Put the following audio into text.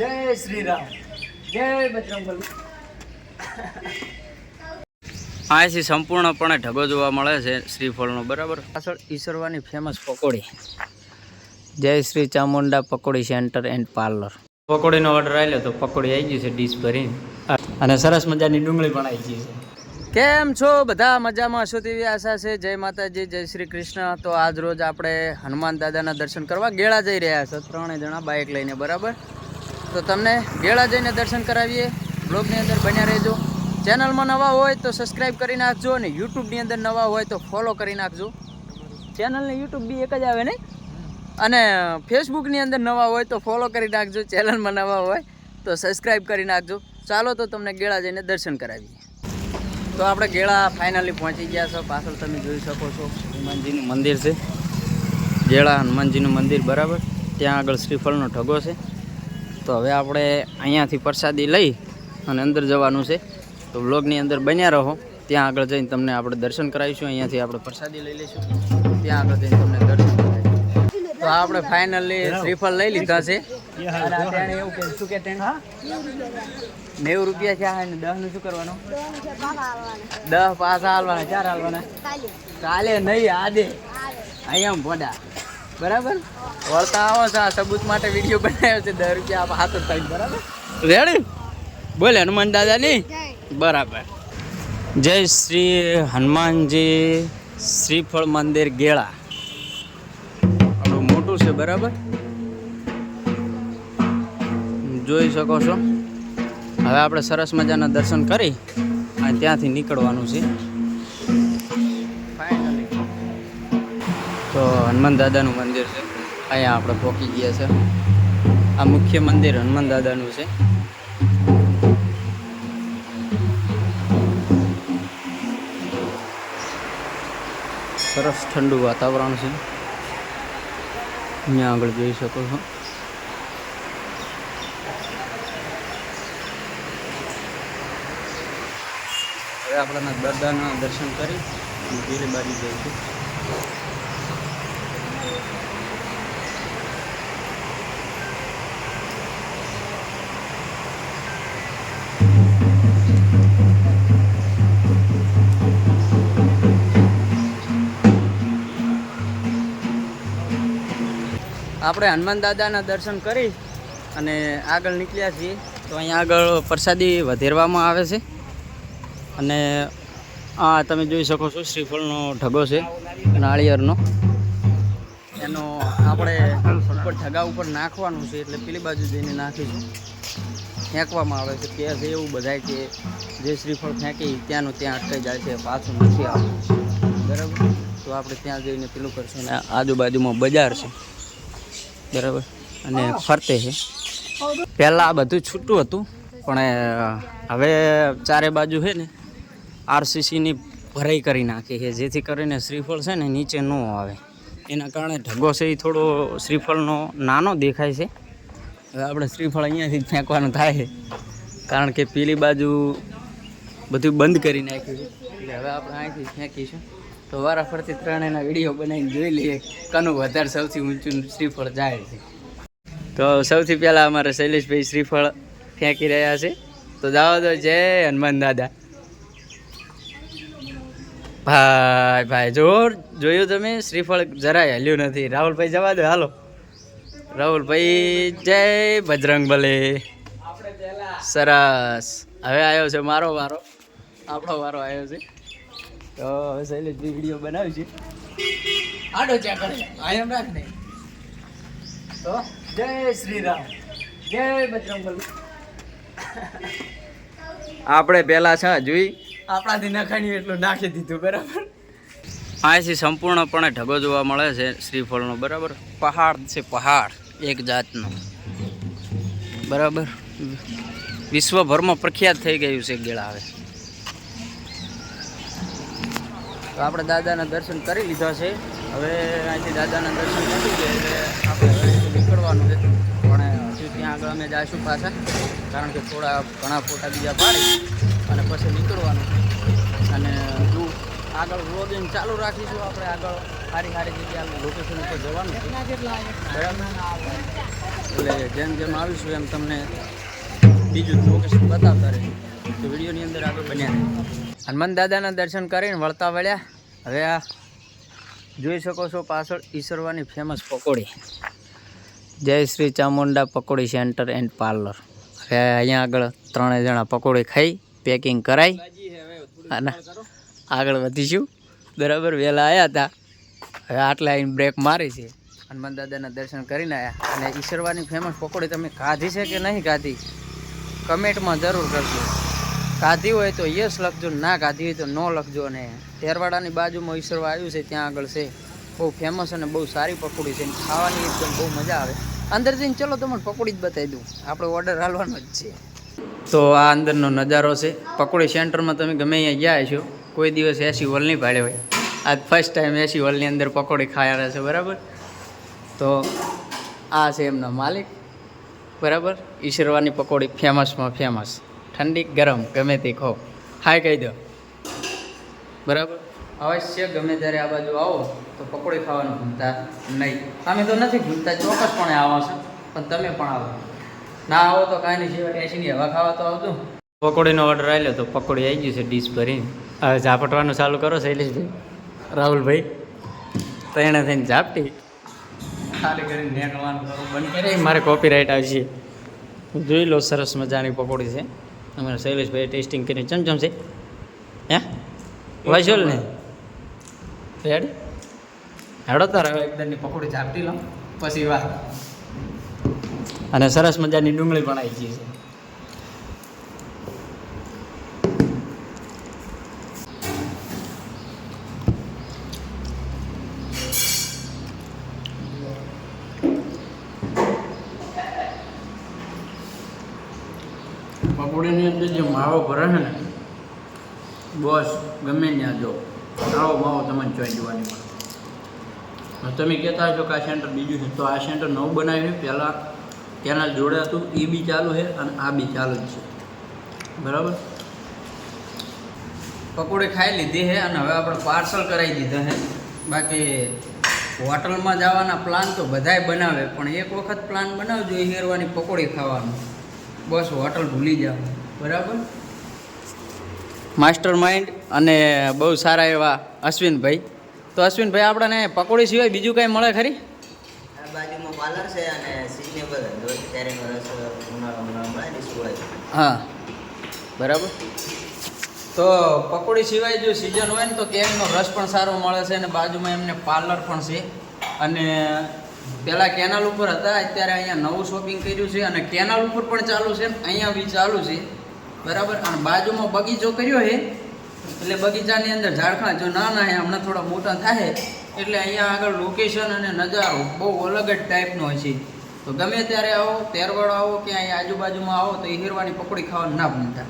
જય શ્રી રામ જય બજરંગબલી અહીંથી સંપૂર્ણપણે ઢગો જોવા મળે છે શ્રીફળનો બરાબર? પાછળ ઈસરવાની famous pakodi. Jai Shri Chamunda Pakodi Centre and Parlour. પકોડીનો order આવ્યો તો પકોડી આવી ગઈ છે ડીશ ભરીને. અને સરસ મજાની ડુંગળી પણ આવી ગઈ છે. કેમ છો? બધા મજામાં છો તેવી આશા છે. જય માતાજી જય શ્રી કૃષ્ણ. તો આજ રોજ આપણે હનુમાન દાદાના દર્શન કરવા ગેળા જઈ રહ્યા છે. ત્રણેય જણા બાઇક લઈને બરાબર? તો તમને ગેળા જઈને દર્શન કરાવીએ. બ્લોગની અંદર બન્યા રહેજો. ચેનલમાં નવા હોય તો સબસ્ક્રાઈબ કરી નાખજો અને યુટ્યુબની અંદર નવા હોય તો ફોલો કરી નાખજો. ચેનલને યુટ્યુબ બી એક જ આવે ને અને ફેસબુકની અંદર નવા હોય તો ફોલો કરી નાખજો. ચેનલમાં નવા હોય તો સબસ્ક્રાઈબ કરી નાખજો. ચાલો તો તમને ગેળા જઈને દર્શન કરાવીએ. તો આપણે ગેળા ફાઇનલી પહોંચી ગયા છો. પાછળ તમે જોઈ શકો છો હનુમાનજીનું મંદિર છે. ગેળા હનુમાનજીનું મંદિર બરાબર. ત્યાં આગળ શ્રીફળનો ઢગો છે. તો હવે આપણે અહીંયાથી પ્રસાદી લઈ અને અંદર જવાનું છે. તો બ્લોગની અંદર બન્યા રહો. ત્યાં આગળ જઈને તમને આપણે દર્શન કરાવીશું. અહીંયાથી આપણે પ્રસાદી લઈ લઈશું. ત્યાં આગળ જઈને તમને દર્શન તો આપણે ફાઇનલી શ્રીફળ લઈ લીધા છે. અને એવું કે શું કે નેવું રૂપિયા છે આ દસનું શું કરવાનું? દસ પાછા હાલવાના ચાર હાલવાના? કાલે. નહીં આદે અહીંયા ભોડા. બરાબર? વળતા આવો છો, આ સબૂત માટે વીડિયો બનાવ્યો છે, દસ રૂપિયા આપ હાથ થાય બરાબર? રેડી બોલે, હનુમાન દાદાની? બરાબર. જય શ્રી હનુમાનજી શ્રીફળ મંદિર ગેળા. આપણું મોટું છે, બરાબર? જોઈ શકો છો. હવે આપણે સરસ મજાના દર્શન કરી અને ત્યાંથી નીકળવાનું છે. તો હનુમાન દાદાનું મંદિર છે. અહીંયા આપણે પહોંચી ગયા છે. આ મુખ્ય મંદિર હનુમાન દાદાનું છે. સરસ ઠંડુ વાતાવરણ છે. અહીંયા આગળ જોઈ શકો છો. હવે આપણા દાદાના દર્શન કરી અને પેલી બાજુ જઈશું. આપણે હનુમાન દાદાના દર્શન કરી અને આગળ નીકળ્યા છીએ. તો અહીંયા આગળ પ્રસાદી વધેરવામાં આવે છે. અને આ તમે જોઈ શકો છો શ્રીફળનો ઢગો છે, નાળિયેરનો. એનો આપણે ઉપર ઢગા ઉપર નાખવાનું છે એટલે પેલી બાજુ જઈને નાખીશું. ફેંકવામાં આવે છે. કે છે એવું બધાય કે જે શ્રીફળ ફેંકી ત્યાંનું ત્યાં અટકાઈ જાય છે, પાછું નથી આવતું. બરાબર? તો આપણે ત્યાં જઈને પેલું કરશું. અને આજુબાજુમાં બજાર છે. બરાબર. અને ફરતે છે. પહેલાં આ બધું છૂટું હતું, પણ હવે ચારે બાજુ છે ને, આરસીસીની ભરાઈ કરી નાખી છે, જેથી કરીને શ્રીફળ છે ને નીચે ન આવે. એના કારણે ઢગો છે એ થોડો શ્રીફળનો નાનો દેખાય છે. હવે આપણે શ્રીફળ અહીંયાથી ફેંકવાનું થાય છે. કારણ કે પેલી બાજુ બધું બંધ કરી નાખ્યું છે. એટલે હવે આપણે અહીંથી ફેંકીશું. તો વારાફરતી ત્રણેયના વીડિયો બનાવીને જોઈ લઈએ કનું વધારે સૌથી ઊંચું શ્રીફળ જાય છે. તો સૌથી પહેલાં અમારા શૈલેષભાઈ શ્રીફળ ફેંકી રહ્યા છે. તો જાઓ તો જય હનુમાન દાદા. ભાઈ ભાઈ, જોર, જોયું તમે? શ્રીફળ જરાય હલ્યું નથી. રાહુલભાઈ, જવા દો, હાલો. રાહુલભાઈ, જય બજરંગ બલે. સરસ. હવે આવ્યો છે મારો વારો. આપણો વારો આવ્યો છે. તો હવે શૈલેષભાઈ વીડિયો બનાવ્યું છે. આડો ચા કરે. આયમ રાખ ને. તો જય શ્રી રામ જય બજરંગ આપણે પહેલા છે જોઈ? આપણાથી નખાણી એટલું નાખી દીધું બરાબર? અહીંથી સંપૂર્ણપણે ઢગો જોવા મળે છે શ્રીફળનો બરાબર? પહાડ છે પહાડ એક જાતનો. બરાબર? વિશ્વભરમાં પ્રખ્યાત થઈ ગયું છે ગેળા હવે તો આપણે દાદાના દર્શન કરી લીધા છે. હવે અહીંથી દાદાના દર્શન કરી ગયા એટલે આપણે નીકળવાનું છે. પણ હજુ ત્યાં આગળ અમે જઈશું પાછા, કારણ કે થોડા ઘણા ફોટા બીજા પાડી અને પછી નીકળવાનું. અને હું આગળ વ્લોગિંગ ચાલુ રાખીશું આપણે આગળ. સારી સારી જગ્યા લોકેશન ઉપર જવાનું બરાબર? એટલે જેમ જેમ આવીશું એમ તમને બીજું લોકેશન બતાવતા રહીશું. તો વિડીયોની અંદર આગળ બન્યા રહે હનુમાન દાદાના દર્શન કરીને વળતા વળ્યા. હવે આ જોઈ શકો છો પાછળ ઈશ્વરવાની ફેમસ પકોડી. જય Shri Chamunda Pakodi centre and parlour. હવે અહીંયા આગળ ત્રણેય જણા પકોડી ખાઈ પેકિંગ કરાઈ. અને આગળ વધીશું. બરાબર વહેલા આવ્યા હતા. હવે આટલા આવીને બ્રેક મારી છે. હનુમાન દાદાના દર્શન કરીને આવ્યા અને ઈશ્વરવાની ફેમસ પકોડી તમે ખાધી છે કે નહીં ખાધી? કમેન્ટમાં જરૂર કરજો. ખાધી હોય તો યસ લખજો, ના ખાધી હોય તો નો લખજો. અને તેરવાડાની બાજુમાં ઈશ્વરવા આવ્યું છે, ત્યાં આગળ છે. બહુ ફેમસ અને બહુ સારી પકોડી છે. ખાવાની એકદમ બહુ મજા આવે. અંદર જઈને ચલો, તમને પકોડી જ બતાવી દઉં. આપણે ઓર્ડર હાલવાનો જ છે. તો આ અંદરનો નજારો છે. પકોડી સેન્ટરમાં તમે ગમે અહીંયા ગયા છો કોઈ દિવસ એસી હોલ નહીં પાડે હોય. આજ ફર્સ્ટ ટાઈમ એસી હોલની અંદર પકોડી ખાયા છે, બરાબર? તો આ છે એમના માલિક. બરાબર? ઈશ્વરવાની પકોડી ફેમસમાં ફેમસ ઠંડી ગરમ, ગમે તે ખો હાય કહી દો. બરાબર? અવશ્ય ગમે ત્યારે આ બાજુ આવો, તો પકોડી ખાવાનું ભૂલતા નહીં. અમે તો નથી ભૂલતા, ચોક્કસપણે આવો છો, પણ તમે પણ આવો. ના આવો તો કાંઈ નહીં, સિવાય એસીની હવા ખાવા તો આવતું પકોડીનો ઓર્ડર આવ્યો તો પકોડી આવી ગયું છે ડીશ ભરીને. હવે ઝાપટવાનું ચાલુ કરો શૈલેષભાઈ. રાહુલભાઈ, તો એણે થઈને ઝાપટી. ખાલી કરીને નેકળવાનું બંધ કરી. મારે કોપીરાઇટ આવશે. જોઈ લો સરસ મજાની પકોડી છે. અમારા શૈલેષભાઈ ટેસ્ટિંગ કરીને ચમચમ છે. હે? વાજોલ ને રેડ હેડો તાર એકદમની પકોડી ઝાપટી લો. પછી વાત. અને સરસ મજાની ડુંગળી પણ આવી ગઈ છે. પકોડીની અંદર જે માવો ભરે છે ને, બસ ગમે ત્યાં જો. આવો માવો તમને જોઈ જોવાની તમે કહેતા હશો કે આ સેન્ટર બીજું છે, તો આ સેન્ટર નવું બનાવ્યું પહેલાં કેનાલ જોડે હતું એ બી ચાલુ છે અને આ બી ચાલુ જ છે. બરાબર? પકોડી ખાઈ લીધી છે અને હવે આપણે પાર્સલ કરાવી દીધા છે. બાકી હોટલમાં જવાના પ્લાન તો બધાય બનાવે, પણ એક વખત પ્લાન બનાવજો હેરવાની પકોડી ખાવાનું. બસ હોટલ ભૂલી જાઓ બરાબર? માસ્ટર માઇન્ડ અને બહુ સારા એવા અશ્વિનભાઈ. તો અશ્વિનભાઈ આપણને પકોડી સિવાય બીજું કાંઈ મળે ખરી? બાજુમાં પાર્લર છે અને સિઝનેબલ હા. બરાબર? તો પકોડી સિવાય જો સિઝન હોય ને તો કેરીનો રસ પણ સારો મળે છે અને બાજુમાં એમને પાર્લર પણ છે. અને પહેલાં કેનાલ ઉપર હતા, અત્યારે અહીંયા નવું શોપિંગ કર્યું છે અને કેનાલ ઉપર પણ ચાલુ છે અહીંયા બી ચાલુ છે. બરાબર? અને બાજુમાં બગીચો કર્યો છે. એટલે બગીચાની અંદર ઝાડખા જો ના ના હમણાં થોડા મોટા થાય. એટલે અહીંયા આગળ લોકેશન અને નજારો બહુ અલગ જ ટાઈપનો હોય છે. તો ગમે ત્યારે આવો તેરવાળો આવો કે અહીંયા આજુબાજુમાં આવો તો એ હીરવાની પકોડી ખાવાનું ના ભૂલતા.